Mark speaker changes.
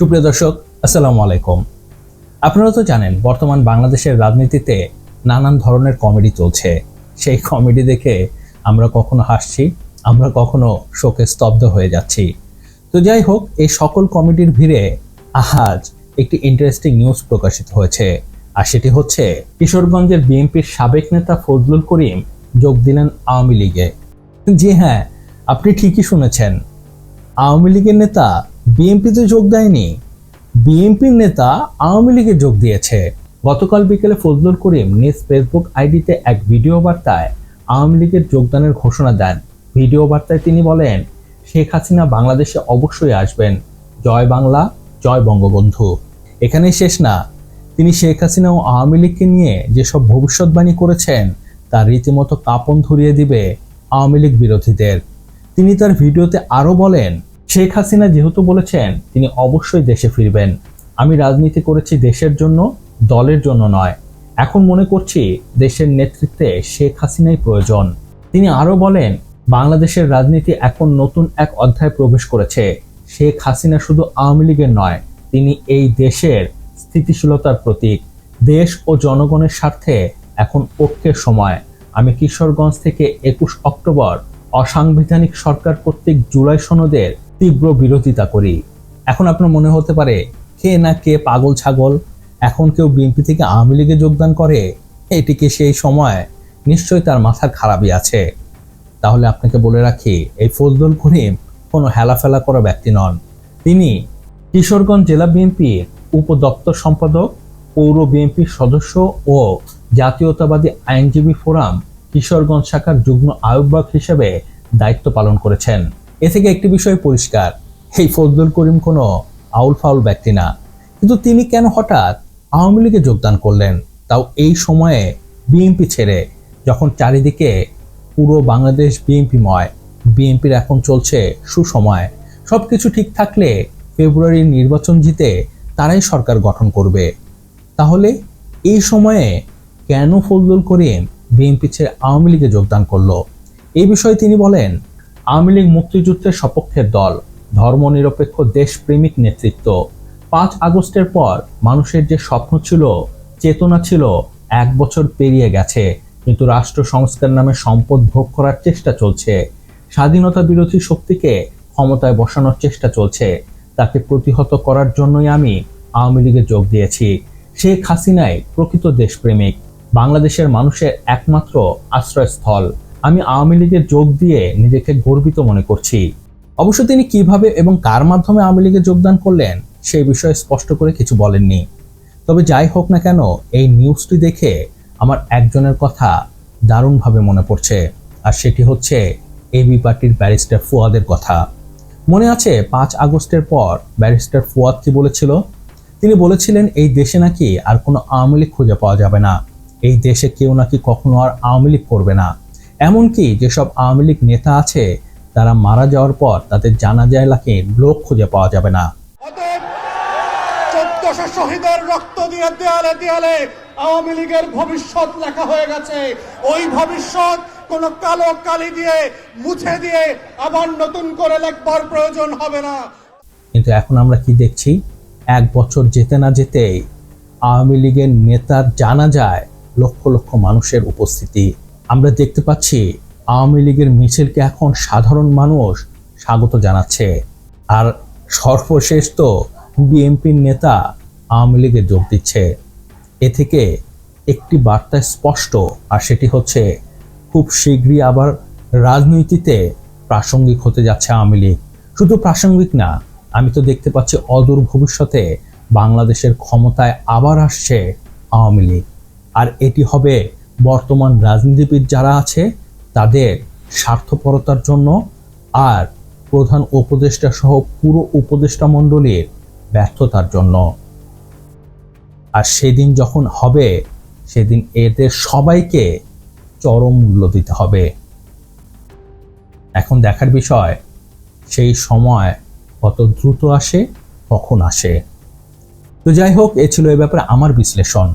Speaker 1: সুপ্রিয় দর্শক, আসসালামু আলাইকুম। আপনারা তো জানেন, বর্তমান বাংলাদেশের রাজনীতিতে নানান ধরনের কমেডি চলছে। সেই কমেডি দেখে আমরা কখনো হাসছি, আমরা কখনো শোকে স্তব্ধ হয়ে যাচ্ছি। তো যাই হোক, এই সকল কমেডির ভিড়ে আজ একটি ইন্টারেস্টিং নিউজ প্রকাশিত হয়েছে, আর সেটি হচ্ছে কিশোরগঞ্জের বিএনপির সাবেক নেতা ফজলুল করিম যোগ দিলেন আওয়ামী লীগে। জি হ্যাঁ আপনি ঠিকই শুনেছেন। আওয়ামী লীগের নেতা বিএনপিতে যোগ দেয়নি। বিএনপির নেতা আওয়ামী লীগে যোগ দিয়েছে। গতকাল বিকেলে ফজলুল করিম নিজ ফেসবুক আইডিতে এক ভিডিও বার্তায় আওয়ামী লীগের যোগদানের ঘোষণা দেন। ভিডিও বার্তায় তিনি বলেন, শেখ হাসিনা বাংলাদেশে অবশ্যই আসবেন। জয় বাংলা, জয় বঙ্গবন্ধু। এখানেই শেষ না। তিনি শেখ হাসিনা ও আওয়ামী লীগকে নিয়ে যেসব ভবিষ্যৎবাণী করেছেন, তা রীতিমতো কাপন ধরিয়ে দিবে আওয়ামী লীগ বিরোধীদের। তিনি তার ভিডিওতে আরও বলেন শেখ হাসিনা যেহেতু বলেছেন, তিনি অবশ্যই দেশে ফিরবেন। আমি রাজনীতি করেছি দেশের জন্য, দলের জন্য নয়। এখন মনে করছি দেশের নেতৃত্বে শেখ হাসিনাই প্রয়োজন। তিনি আরও বলেন, বাংলাদেশের রাজনীতি এখন নতুন এক অধ্যায় প্রবেশ করেছে। শেখ হাসিনা শুধু আওয়ামী লীগের নয়, তিনি এই দেশের স্থিতিশীলতার প্রতীক। দেশ ও জনগণের স্বার্থে এখন ঐক্যের সময়। আমি কিশোরগঞ্জ থেকে একুশ অক্টোবর অসাংবিধানিক সরকার কর্তৃক জুলাই সনদের তীব্র বিরোধিতা করি। এখন আপনার মনে হতে পারে, কে না কে পাগল ছাগল, এখন কেউ বিএনপি থেকে আওয়ামী লীগে যোগদান করে এটিকে সেই সময়? নিশ্চয়ই তার মাথা খারাপই আছে। তাহলে আপনাকে বলে রাখি, এই ফজলুল করিম কোনো হেলাফেলা করা ব্যক্তি নন। তিনি কিশোরগঞ্জ জেলা বিএনপির উপদপ্তর সম্পাদক, পৌর বিএনপির সদস্য ও জাতীয়তাবাদী আইনজীবী ফোরাম কিশোরগঞ্জ শাখার যুগ্ম আহ্বায়ক হিসেবে দায়িত্ব পালন করেছেন। এ থেকে একটি বিষয় পরিষ্কার। এই ফজলুল করিম কোনো আউল ফাউল ব্যক্তি না। কিন্তু তিনি কেন হঠাৎ আওয়ামী লীগে যোগদান করলেন? তাও এই সময়ে বিএনপি ছেড়ে, যখন চারিদিকে পুরো বাংলাদেশ বিএনপিময়। বিএনপির এখন চলছে সুসময়। সব কিছু ঠিক থাকলে ফেব্রুয়ারির নির্বাচন জিতে তারাই সরকার গঠন করবে। তাহলে এই সময়ে কেন ফজলুল করিম বিএনপি ছেড়ে আওয়ামী লীগে যোগদান করল? এই বিষয়ে তিনি বলেন আওয়ামী লীগ মুক্তিযুদ্ধের সপক্ষের দল, ধর্মনিরপেক্ষ দেশপ্রেমিক নেতৃত্ব। পাঁচ আগস্টের পর মানুষের যে স্বপ্ন ছিল, চেতনা ছিল, এক বছর পেরিয়ে গেছে। কিন্তু রাষ্ট্র সংস্কার নামে সম্পদ ভোগ করার চেষ্টা চলছে। স্বাধীনতা বিরোধী শক্তিকে ক্ষমতায় বসানোর চেষ্টা চলছে। তাকে প্রতিহত করার জন্যই আমি আওয়ামী লীগে যোগ দিয়েছি। শেখ হাসিনাই প্রকৃত দেশপ্রেমিক। বাংলাদেশের মানুষের একমাত্র আশ্রয়স্থল। আমি আওয়ামী লীগে যোগ দিয়ে নিজেকে গর্বিত মনে করছি। অবশ্য তিনি কীভাবে এবং কার মাধ্যমে আওয়ামী লীগে যোগদান করলেন সেই বিষয়ে স্পষ্ট করে কিছু বলেননি। তবে যাই হোক না কেন, এই নিউজটি দেখে আমার একজনের কথা দারুণভাবে মনে পড়ছে, আর সেটি হচ্ছে এবি পার্টির ব্যারিস্টার ফুয়াদের কথা। মনে আছে, পাঁচ আগস্টের পর ব্যারিস্টার ফুয়াদ কি বলেছিল? তিনি বলেছিলেন, এই দেশে নাকি আর কোনো আওয়ামী লীগ খুঁজে পাওয়া যাবে না। এই দেশে কেউ নাকি কখনো আর আওয়ামী লীগ করবে না। এমনকি যেসব আওয়ামী লীগ নেতা আছে তারা মারা যাওয়ার পর তাদের জানা যায় নাকি লোক খুঁজে পাওয়া যাবে না।
Speaker 2: চোদ্দশো শহীদের রক্ত দিয়ে দেয়ালে দেয়ালে আওয়ামী লীগের ভবিষ্যৎ লেখা হয়ে গেছে। ওই ভবিষ্যৎ কোন কালো কালি দিয়ে মুছে দিয়ে আবার নতুন করে লেখবার প্রয়োজন হবে না।
Speaker 1: কিন্তু এখন আমরা কি দেখছি? এক বছর যেতে না যেতেই আওয়ামী লীগের নেতার জানা যায় লক্ষ লক্ষ মানুষের উপস্থিতি। আমরা দেখতে পাচ্ছি আওয়ামী লীগের মিছিলকে এখন সাধারণ মানুষ স্বাগত জানাচ্ছে। আর সর্বশেষ তো বিএনপির নেতা আওয়ামী লীগে যোগ দিচ্ছে। এ থেকে একটি বার্তা স্পষ্ট, আর সেটি হচ্ছে খুব শীঘ্রই আবার রাজনীতিতে প্রাসঙ্গিক হতে যাচ্ছে আওয়ামী লীগ। শুধু প্রাসঙ্গিক না, আমি তো দেখতে পাচ্ছি অদূর ভবিষ্যতে বাংলাদেশের ক্ষমতায় আবার আসছে আওয়ামী লীগ। আর এটি হবে বর্তমান রাজনীতিবিদ যারা আছে, তাদের স্বার্থপরতার জন্য আর প্রধান উপদেষ্টা সহ পুরো উপদেষ্টা মণ্ডলীর ব্যর্থতার জন্য। আর সেদিন যখন হবে, সেদিন এদের সবাইকে চরম মূল্য দিতে হবে। এখন দেখার বিষয়, সেই সময় কত দ্রুত আসে, কখন আসে। তো যাই হোক, এ ছিল এ ব্যাপারে আমার বিশ্লেষণ।